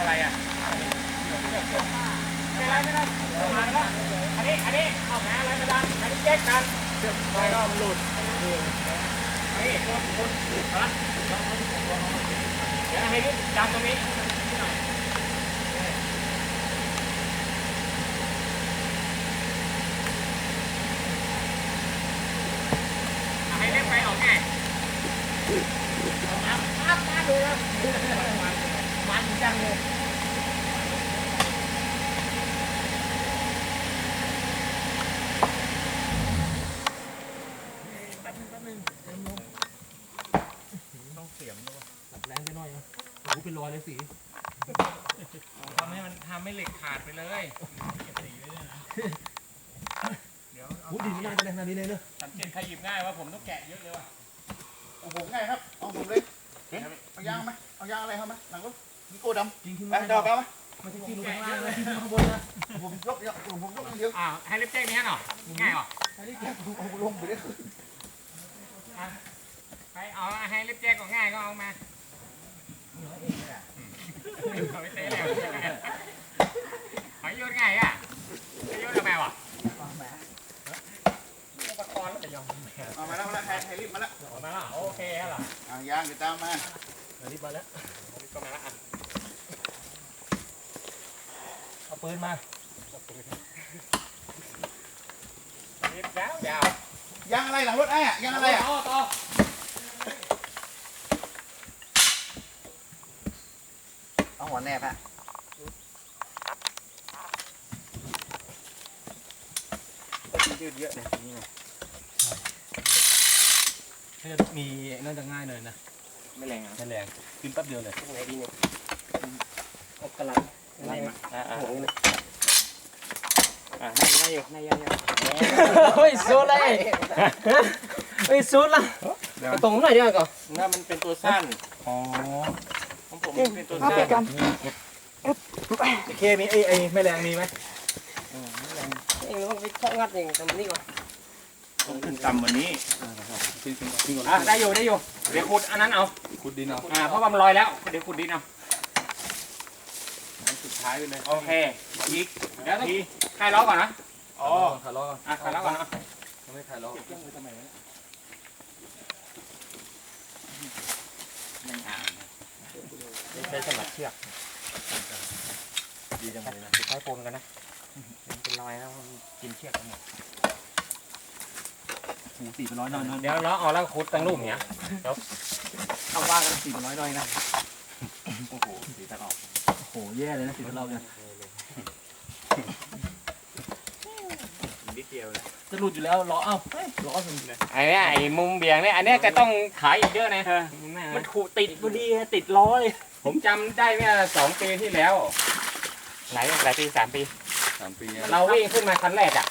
อะไรอะไม่ไรไม่ไรมาแล้วอันนี้ อันนี้เอาแหอะไรมาดันอันนี้แยกกันไปก็มันหลุดนี่คนคนฮะเดี๋ยวให้ยึดดันตรงนี้ให้เล็กไปออกไงมัน จังเลยต้องเสียมด้วยแรงไปหน่อยนะโอ้โหเป็นรอยเลยสีทำให้มันทำให้เหล็กขาดไปเลยเก็บสีไว้ดี๋ยวโอ้ดินมันน่าจะแรงขนาดนี้เลยเนอะสังเกตใครหยิบง่ายว่าผมต้องแกะเยอะเลยว่ะเอาผมไงครับ เอาผมเลย เอายางไหมเอายางอะไรเขาไหมหลังรถ มีโก้ดจริงขึ้นำมาไปเดาไปไหมมันจะกินลงไปข้างล่างเลยกินข้างบนนะผมยกเนี่ยผมผมยกเดียวอ่าให้เล็บแจ้งนี้หน่อยง่ายเหรออันนี้แกผมเอาลงไปเลยอะไปเอาให้เล็บแจ้งก็ง่ายก็เอามาเอาไปเตะแล้วหอยโยนง่ายอะหอยโยนทำไมวะอุปกรณ์แล้วจะยอมเอามาแล้วมาแล้วใครใครรีบมาแล้วออกมาแล้วโอเคแล้วเหรอเอายางเดี๋ยวตามมาอันนี้มาแล้วก็มาแล้วอะ เอา ปืนมารีบแล้วยาวยางอะไรหลังรถไอ้อะยางอะไรอะต่อต่อเอาหัวแนบฮะยืดเยอะเลยนี่ไงถ้าจะมีน่าจะง่ายหน่อยนะ ไม่แรงอะไม่แรงกินแป๊บเดียวเลยไหนดีเนี่ยอบกระลัง อะไรมาอ่าอ่าโอ้โหอ่าง่ายอยู่ง่ายอยู่เฮ้ยซูดเลยเฮ้ยซูดละเอาตรงหน่อยดีกว่าก่อนนั่นมันเป็นตัวสั้นอ๋อของผมมันเป็นตัวสั้นโอเคมีไอ้ไอ้ไม่แรงมีไหมเองต้องไปชอบงัดเองตรงนี้ก่อนต้องขึ้นต่ำกว่านี้ทิ้งทิ้งทิ้งก่อนอะได้อยู่ได้อยู่เดี๋ยวขุดอันนั้นเอาขุดดินเอาอ่าเพราะว่ามันลอยแล้วเดี๋ยวขุดดินเอาอันสุด ท้ายไปเลยโอเคอีกเดี๋ยวต้องคลายล้อก่อนนะอ๋อขาล้ออะคลายล้อก่อนนะไม่ขาล้อไม่อ่านใช้สมัครเชือกดีจังเลยนะใช้ปูนกันนะเป็นรอยแล้วมันกินเชือกกันหมดโอ้โหสี่เป็นร้อยหน่อยหน่อยเดี๋ยวล้อเอาแล้วขุดตั้งรูปเนี้ยเอาว่ากันสี่เป็นร้อยหน่อยนะโอ้โหสีตัดออก โอ้โหแย่เลยนะสีตัดเราเนี่ยนิดเดียวเลยจะหลุดอยู่แล้วล้อเอ้าเฮ้ยล้อมันเลยไอ้เนี่ยไอ้มุมเบี่ยงเนี่ยอันเนี้ยจะต้องขายอีกเยอะนะมันขูดติดพอดีติดล้อเลยผมจำได้เมื่อสองปีที่แล้วหลายหลายปีสามปีสามปีเราวิ่งขึ้นมาคันแรกอะ